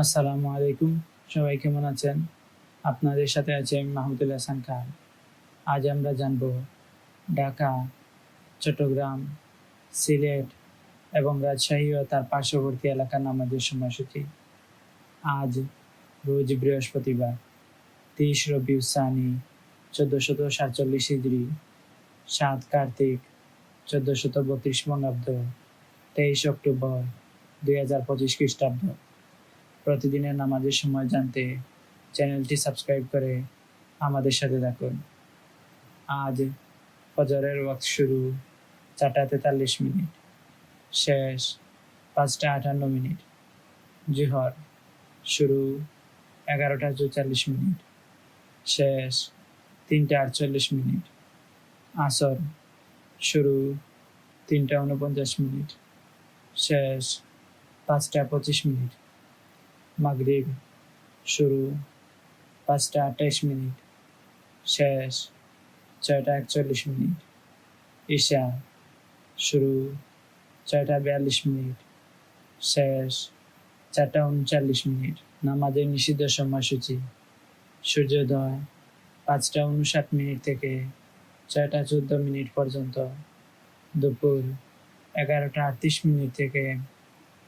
আসসালামু আলাইকুম। সবাই কেমন আছেন? আপনাদের সাথে আছে আমি মাহমুদুল হাসান খান। আজ আমরা জানব ঢাকা, চট্টগ্রাম, সিলেট এবং রাজশাহী ও তার পার্শ্ববর্তী এলাকার নামাজের সময়সূচি। আজ রোজ বৃহস্পতিবার তেইশ রবি রবিউসানি চোদ্দোশত সাতচল্লিশ হিজড়ি সাত কার্তিক, চোদ্দোশত বত্রিশ বঙ্গাব্দ, তেইশ অক্টোবর, দুই হাজার পঁচিশ খ্রিস্টাব্দ। প্রতিদিনের নামাজের সময় জানতে চ্যানেলটি সাবস্ক্রাইব করে আমাদের সাথে থাকুন। আজ ফজরের ওয়াক্ত শুরু, চারটা তেতাল্লিশ মিনিট। শেষ, পাঁচটা আটান্ন মিনিট। জুহর শুরু, এগারোটা চৌচল্লিশ মিনিট। শেষ, তিনটা আটচল্লিশ মিনিট। আসর শুরু, তিনটা উনপঞ্চাশ মিনিট। শেষ, পাঁচটা পঁচিশ মিনিট। মাগরিব শুরু, পাঁচটা আঠাইশ মিনিট, শেষ ছয়টা একচল্লিশ মিনিট, ঈশা শুরু ছয়টা বিয়াল্লিশ মিনিট, শেষ চারটা উনচল্লিশ মিনিট, নামাজের নিষিদ্ধ সময়সূচি, সূর্যোদয় পাঁচটা উনষাট মিনিট থেকে ছয়টা চোদ্দ মিনিট পর্যন্ত, দুপুর এগারোটা আটত্রিশ মিনিট থেকে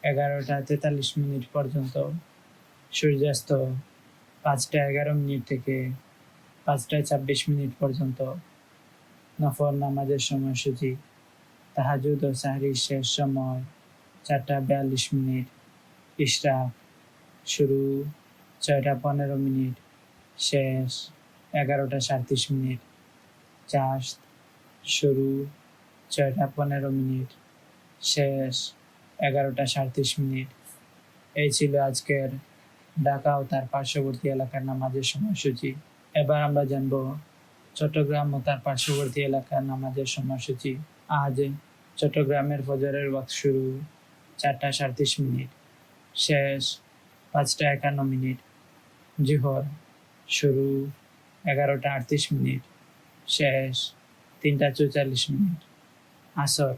এগারোটা তেতাল্লিশ মিনিট পর্যন্ত। সূর্যাস্ত পাঁচটা এগারো মিনিট থেকে পাঁচটায় ছাব্বিশ মিনিট পর্যন্ত নফর নামাজের সময়সূচি, তাহাজুদ ও সাহরির শেষ সময় চারটা বিয়াল্লিশ মিনিট ইশরাক শুরু ছয়টা পনেরো মিনিট, শেষ এগারোটা সাঁত্রিশ মিনিট, চাষ শুরু ছয়টা পনেরো মিনিট, শেষ এগারোটা সাঁত্রিশ মিনিট। এই ছিল আজকের ঢাকা ও তার পার্শ্ববর্তী এলাকার নামাজের সময়সূচি। এবার আমরা জানব চট্টগ্রাম ও তার পার্শ্ববর্তী এলাকার নামাজের সময়সূচি। আজ চট্টগ্রামের ফজরের ওয়াক্ত শুরু চারটা সাঁত্রিশ মিনিট, শেষ পাঁচটা একান্ন মিনিট, জুহর শুরু এগারোটা আটত্রিশ মিনিট, শেষ তিনটা চৌচল্লিশ মিনিট, আসর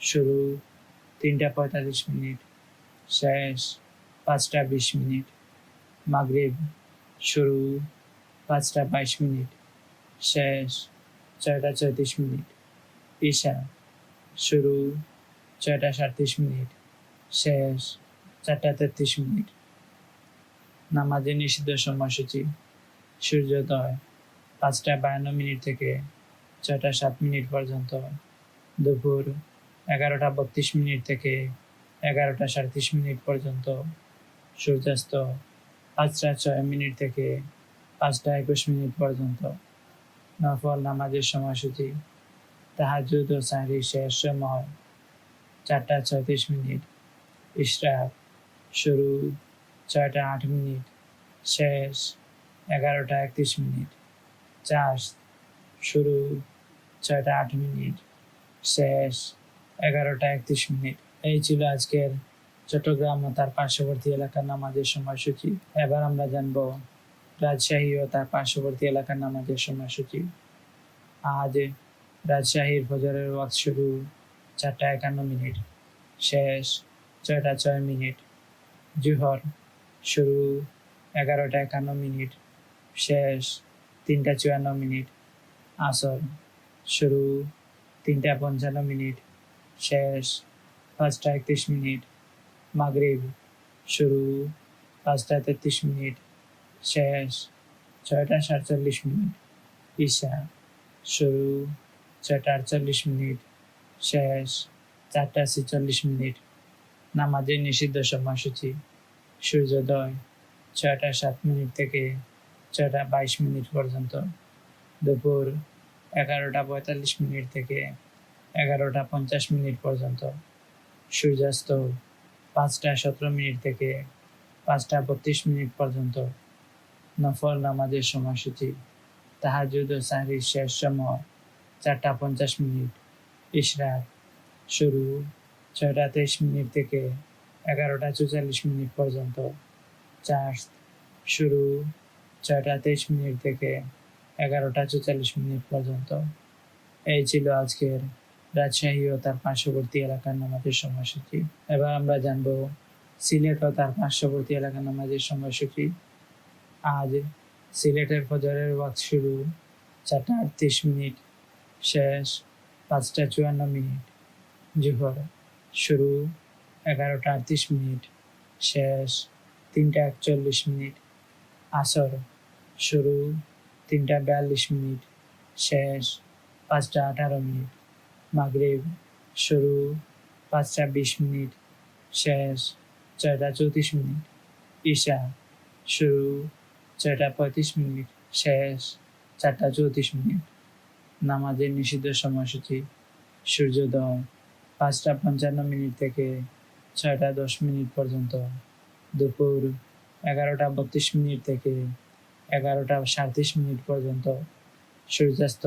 শুরু তিনটা পঁয়তাল্লিশ মিনিট, শেষ পাঁচটা বিশ মিনিট মাগরিব শুরু পাঁচটা বাইশ মিনিট, শেষ ছয়টা চৌত্রিশ মিনিট, ঈশা শুরু ছয়টা সাঁত্রিশ মিনিট, শেষ চারটা তেত্রিশ মিনিট। নামাজের নিষিদ্ধ সময়সূচি, সূর্যোদয় পাঁচটা বায়ান্ন মিনিট থেকে ছয়টা সাত মিনিট পর্যন্ত, দুপুর এগারোটা বত্রিশ মিনিট থেকে এগারোটা সাঁত্রিশ মিনিট পর্যন্ত সূর্যাস্ত পাঁচটা ছয় মিনিট থেকে পাঁচটা একুশ মিনিট পর্যন্ত। নফল নামাজের সময়সূচি। তাহাজুদ ও সাহরির শেষ সময়। চারটা ছয়ত্রিশ মিনিট। ইশরাক। শুরু ছয়টা আট মিনিট। শেষ এগারোটা একত্রিশ মিনিট। চাষ। শুরু ছয়টা আট মিনিট। শেষ এগারোটা একত্রিশ মিনিট। এই ছিল আজকের চট্টগ্রাম ও তার পার্শ্ববর্তী এলাকার নামাজের সময়সূচি। এবার আমরা জানব রাজশাহী ও তার পার্শ্ববর্তী এলাকার নামাজের সময়সূচি। আজ রাজশাহীর ফজরের ওয়াক্ত শুরু চারটা একান্ন মিনিট। শেষ ছয়টা ছয় মিনিট। জুহর শুরু এগারোটা একান্ন মিনিট। শেষ তিনটা চুয়ান্ন মিনিট। আসর শুরু তিনটা পঞ্চান্ন মিনিট। শেষ পাঁচটা একত্রিশ মিনিট। মাগরিব, শুরু পাঁচটা তেত্রিশ মিনিট, শেষ ছয়টা সাতচল্লিশ মিনিট, ঈশা, শুরু ছয়টা আটচল্লিশ মিনিট, শেষ চারটা ছেচল্লিশ মিনিট, নামাজের নিষিদ্ধ সময়সূচি, সূর্যোদয় ছয়টা সাত মিনিট থেকে ছয়টা বাইশ মিনিট পর্যন্ত, দুপুর এগারোটা পঁয়তাল্লিশ মিনিট থেকে এগারোটা পঞ্চাশ মিনিট পর্যন্ত, সূর্যাস্ত পাঁচটা সতেরো মিনিট থেকে পাঁচটা বত্রিশ মিনিট পর্যন্ত নফল নামাজের সময়সূচি। তাহাজুদ ও সাহরির শেষ সময় চারটা পঞ্চাশ মিনিট। ইশরাত শুরু ছয়টা তেইশ মিনিট থেকে এগারোটা চৌচল্লিশ মিনিট পর্যন্ত। চার্জ শুরু ছয়টা তেইশ মিনিট থেকে এগারোটা চৌচল্লিশ মিনিট পর্যন্ত। এই ছিল আজকের রাজশাহী ও তার পার্শ্ববর্তী এলাকার নামাজের সময়সূচি। এবার আমরা জানব সিলেট ও তার পার্শ্ববর্তী এলাকার নামাজের সময়সূচি। আজ সিলেটের ফজরের ওয়াক্ত শুরু, চারটা আটত্রিশ মিনিট শেষ, পাঁচটা চুয়ান্ন মিনিট জোহর শুরু, এগারোটা আটত্রিশ মিনিট শেষ, তিনটা একচল্লিশ মিনিট আসর শুরু, তিনটা বিয়াল্লিশ মিনিট শেষ, পাঁচটা আঠারো মিনিট মাগরিব, শুরু পাঁচটা বিশ মিনিট, শেষ, ছয়টা চৌত্রিশ মিনিট, ঈশা, শুরু, ছয়টা পঁয়ত্রিশ মিনিট, শেষ, চারটা চৌত্রিশ মিনিট, নামাজের নিষিদ্ধ সময়সূচি, সূর্যোদয়, পাঁচটা পঞ্চান্ন মিনিট থেকে ছয়টা দশ মিনিট পর্যন্ত, দুপুর, এগারোটা বত্রিশ মিনিট থেকে এগারোটা সাঁত্রিশ মিনিট পর্যন্ত, সূর্যাস্ত,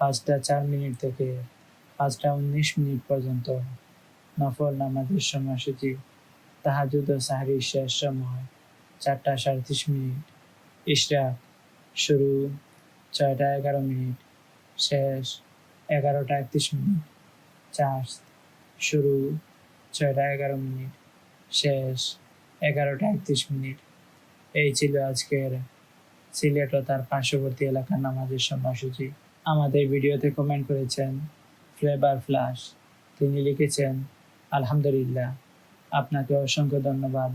পাঁচটা চার মিনিট থেকে পাঁচটা উনিশ মিনিট পর্যন্ত নফল নামাজের সময়সূচি তাহাজুদ ও সাহারির শেষ সময় চারটা সাঁত্রিশ মিনিট, ইশরাক শুরু ছয়টা এগারো মিনিট, শেষ এগারোটা একত্রিশ মিনিট চার্জ শুরু ছয়টা এগারো মিনিট, শেষ এগারোটা একত্রিশ মিনিট। এই ছিল আজকের সিলেট ও তার পার্শ্ববর্তী এলাকার নামাজের সময়সূচি আমাদের ভিডিওতে কমেন্ট করেছেন ফ্লেভার ফ্লাশ তিনি লিখেছেন, আলহামদুলিল্লাহ, আপনাকে অসংখ্য ধন্যবাদ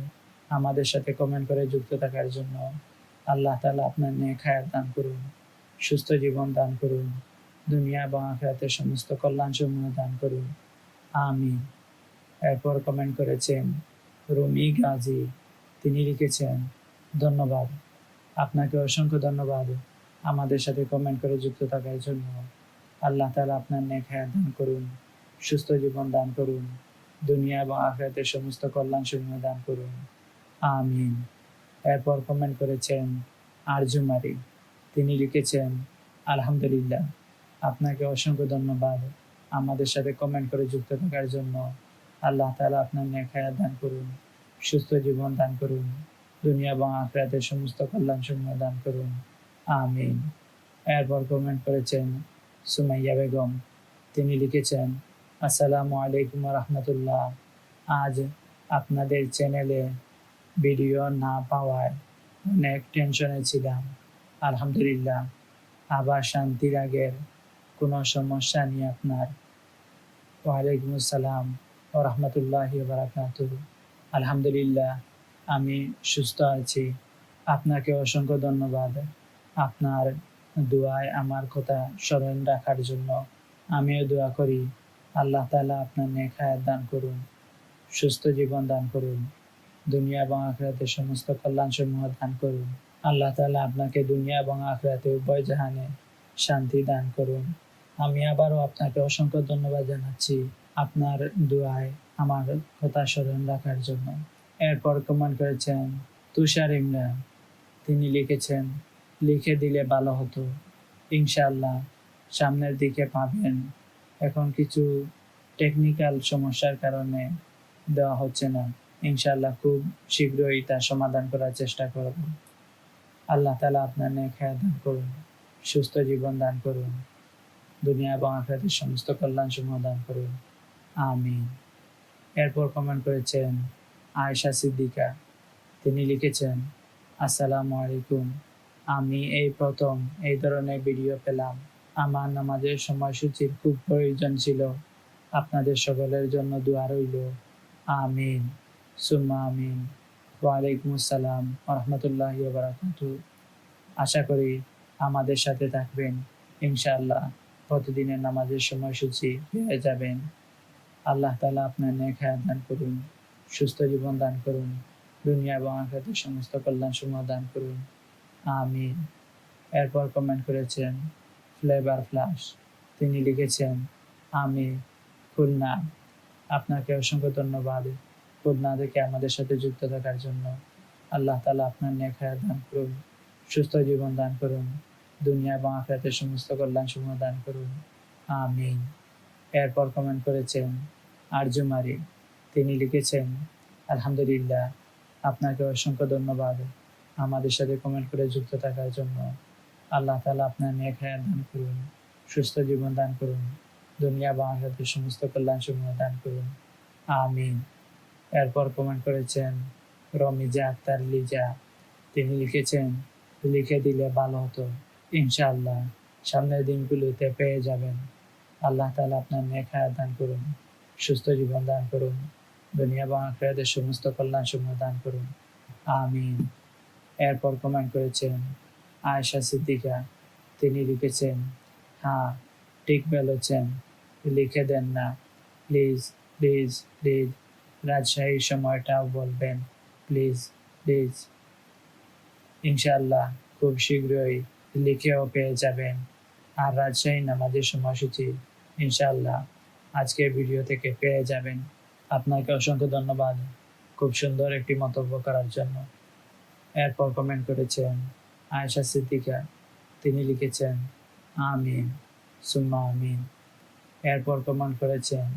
আমাদের সাথে কমেন্ট করে যুক্ত থাকার জন্য। আল্লাহ তালা আপনার নেক হায়াত দান করুন, সুস্থ জীবন দান করুন, দুনিয়া এবং আখেরাতের সমস্ত কল্যাণ সমূহ দান করুন। আমি এরপর কমেন্ট করেছেন, রুমি গাজী। তিনি লিখেছেন, ধন্যবাদ, আপনাকে অসংখ্য ধন্যবাদ আমাদের সাথে কমেন্ট করে যুক্ত থাকার জন্য। আল্লাহ তালা আপনার নেক হায়াত দান করুন, সুস্থ জীবন দান করুন, দুনিয়া এবং আখেরাতের সমস্ত কল্যাণ সমূহ দান করুন। আমিন। এরপর কমেন্ট করেছেন আরজুমারি তিনি লিখেছেন, আলহামদুলিল্লাহ, আপনাকে অসংখ্য ধন্যবাদ আমাদের সাথে কমেন্ট করে যুক্ত থাকার জন্য। আল্লাহ তালা আপনার নেক হায়াত দান করুন, সুস্থ জীবন দান করুন, দুনিয়া এবং আখরাতের সমস্ত কল্যাণ সমূহ দান করুন। আমিন। এরপর কমেন্ট করেছেন সুমাইয়া বেগম। তিনি লিখেছেন, আসসালামু আলাইকুম রহমতুল্লাহ। আজ আপনাদের চ্যানেলে ভিডিও না পাওয়ায় অনেক টেনশনে ছিলাম। আলহামদুলিল্লাহ, আবার শান্তির আগের কোনো সমস্যা নেই আপনার। ওয়ালাইকুম আসসালাম ও রহমতুল্লাহ বারাকাতু আলহামদুলিল্লাহ, আমি সুস্থ আছি। আপনাকে অসংখ্য ধন্যবাদ। আপনার দোয়ায় আমার কথা স্মরণ রাখার জন্য আমিও দোয়া করি। আল্লাহ তালা আপনার নেক হায়াত দান করুন, সুস্থ জীবন দান করুন, দুনিয়া এবং আখরাতে সমস্ত কল্যাণ সমূহ দান করুন। আল্লাহ তালা আপনাকে দুনিয়া এবং আখরাতে উভয় জাহানে শান্তি দান করুন। আমি আবারও আপনাকে অসংখ্য ধন্যবাদ জানাচ্ছি আপনার দোয়ায় আমার কথা স্মরণ রাখার জন্য। এরপর কমেন্ট করেছেন তুষার ইমরান। তিনি লিখেছেন লিখে দিলে ভালো হতো। ইনশাল্লাহ সামনের দিকে পাবেন এখন কিছু টেকনিক্যাল সমস্যার কারণে দেওয়া হচ্ছে না। ইনশাল্লাহ খুব শীঘ্রই তার সমাধান করার চেষ্টা করব। আল্লাহ তালা আপনার হায়াত দান করুন, সুস্থ জীবন দান করুন, দুনিয়া এবং আখরাতের সমস্ত কল্যাণ সমূহ দান করুন। আমিন। এরপর কমেন্ট করেছেন আয়েশা সিদ্দিকা। তিনি লিখেছেন, আসসালামু আলাইকুম। আমি এই প্রথম এই ধরনের ভিডিও পেলাম। আমার নামাজের সময়সূচির খুব প্রয়োজন ছিল। আপনাদের সকলের জন্য দোয়া রইল। আমিন। সুম্মা আমিন। ওয়ালাইকুম আসসালাম রহমতুল্লাহ বারাকাত আশা করি আমাদের সাথে থাকবেন। ইনশাআল্লাহ প্রতিদিনের নামাজের সময়সূচি পেয়ে যাবেন। আল্লাহ তালা আপনার হায়াত দান করুন, সুস্থ জীবন দান করুন, দুনিয়া এবং আখেরাতের সমস্ত কল্যাণ সমূহ দান করুন। আমিন। এরপর কমেন্ট করেছেন ফ্লেভার ফ্লাশ তিনি লিখেছেন আমি খুলনা। আপনাকে অসংখ্য ধন্যবাদ। খুলনা থেকে আমাদের সাথে যুক্ত থাকার জন্য। আল্লাহ তালা আপনার নেখায়া দান করুন, সুস্থ জীবন দান করুন, দুনিয়া এবং আখরাতের সমস্ত কল্যাণ সমূহ দান করুন। আমিন। এরপর কমেন্ট করেছেন, আরজুমারি তিনি লিখেছেন, আলহামদুলিল্লাহ, আপনাকে অসংখ্য ধন্যবাদ। আমাদের সাথে কমেন্ট করে যুক্ত থাকার জন্য আল্লাহ তালা আপনার নেক দান করুন, সুস্থ জীবন দান করুন, দুনিয়া বা সমস্ত কল্যাণ সমূহ দান করুন। আমিন। এরপর কমেন্ট করেছেন রমিজা আক্তার লিজা তিনি লিখেছেন, লিখে দিলে ভালো হতো। ইনশাআল্লাহ সামনের দিনগুলোতে পেয়ে যাবেন। আল্লাহ তালা আপনার নেক দান করুন, সুস্থ জীবন দান করুন, দুনিয়া এবং আখেরাতের সমস্ত কল্যাণ সমূহ দান করুন। আমিন। এরপর কমেন্ট করেছেন আয়েশা সিদ্দিকা। তিনি লিখেছেন হ্যাঁ ঠিক বলেছেন। লিখে দেন না। প্লিজ প্লিজ প্লিজ রাজশাহীর সময়টাও বলবেন। Please please. ইনশাল্লাহ খুব শীঘ্রই লিখেও পেয়ে যাবেন। আর রাজশাহী নামাজের সময়সূচি ইনশাল্লাহ আজকের ভিডিও থেকে পেয়ে যাবেন। আপনাকে অসংখ্য ধন্যবাদ। খুব সুন্দর একটি মন্তব্য করার জন্য। এরপর কমেন্ট করেছেন, আয়েশা সিদ্দিকা, তিনি লিখেছেন, আমিন, সুম্মা আমিন। এরপর কমেন্ট করেছেন,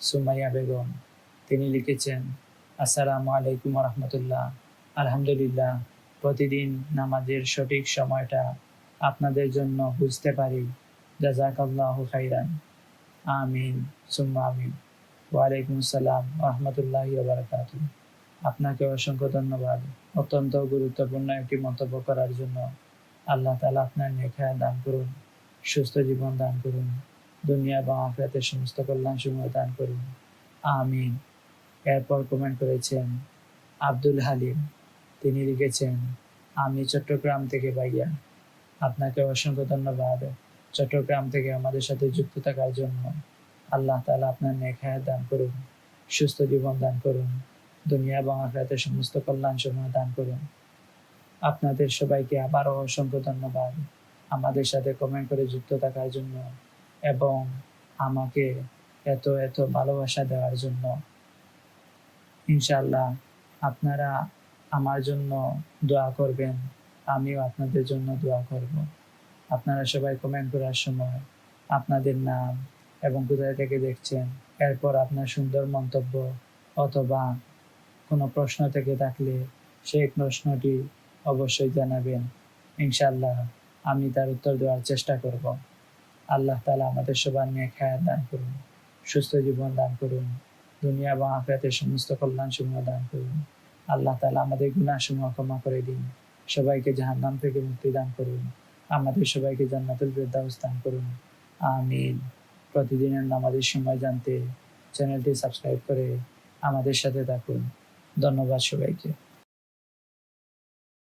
সুমাইয়া বেগম। তিনি লিখেছেন, আসসালামু আলাইকুম রহমতুল্লাহ। আলহামদুলিল্লাহ, প্রতিদিন নামাজের সঠিক সময়টা আপনাদের জন্য বুঝতে পারি। জাজাকাল্লাহ খাইরান। আমিন, সুম্মা আমিন। ওয়ালাইকুম আসসালাম রহমতুল্লাহ বারাকাত আপনাকে অসংখ্য ধন্যবাদ। অত্যন্ত গুরুত্বপূর্ণ একটি মন্তব্য করার জন্য আল্লাহ তালা আপনার নেখায় দান করুন, সুস্থ জীবন দান করুন, দুনিয়া এবং আখরাতের সমস্ত কল্যাণ সমূহ দান করুন। আমিন। এরপর কমেন্ট করেছেন আব্দুল হালিম। তিনি লিখেছেন, আমি চট্টগ্রাম থেকে ভাইয়া। আপনাকে অসংখ্য ধন্যবাদ। চট্টগ্রাম থেকে আমাদের সাথে যুক্ত থাকার জন্য আল্লাহ তালা আপনার নেখায় দান করুন, সুস্থ জীবন দান করুন। দুনিয়া এবং আখরাতের সমস্ত কল্যাণ সমূহ দান করুন। আপনাদের সবাইকে আবারও অসংখ্য ধন্যবাদ। আমাদের সাথে কমেন্ট করে যুক্ত থাকার জন্য এবং আমাকে এত এত ভালোবাসা দেওয়ার জন্য। ইনশাল্লাহ আপনারা আমার জন্য দোয়া করবেন, আমিও আপনাদের জন্য দোয়া করব। আপনারা সবাই কমেন্ট করার সময় আপনাদের নাম এবং কোথায় থেকে দেখছেন, এরপর আপনার সুন্দর মন্তব্য অথবা কোনো প্রশ্ন থেকে থাকলে সেই প্রশ্নটি অবশ্যই জানাবেন। ইনশাল্লাহ আমি তার উত্তর দেওয়ার চেষ্টা করব। আল্লাহ তালা আমাদের সবার নিয়ে খায়াত দান করুন, সুস্থ জীবন দান করুন, দুনিয়া এবং আখরাতের সমস্ত কল্যাণ সমূহ দান করুন। আল্লাহ তালা আমাদের গুণা সমূহ ক্ষমা করে দিন, সবাইকে জাহান্নাম থেকে মুক্তি দান করুন, আমাদের সবাইকে জান্নাতুল ফেরদাউস দান করুন। আমিন। প্রতিদিনের নামাজের সময় জানতে চ্যানেলটি সাবস্ক্রাইব করে আমাদের সাথে থাকুন। ধন্যবাদ সবাইকে।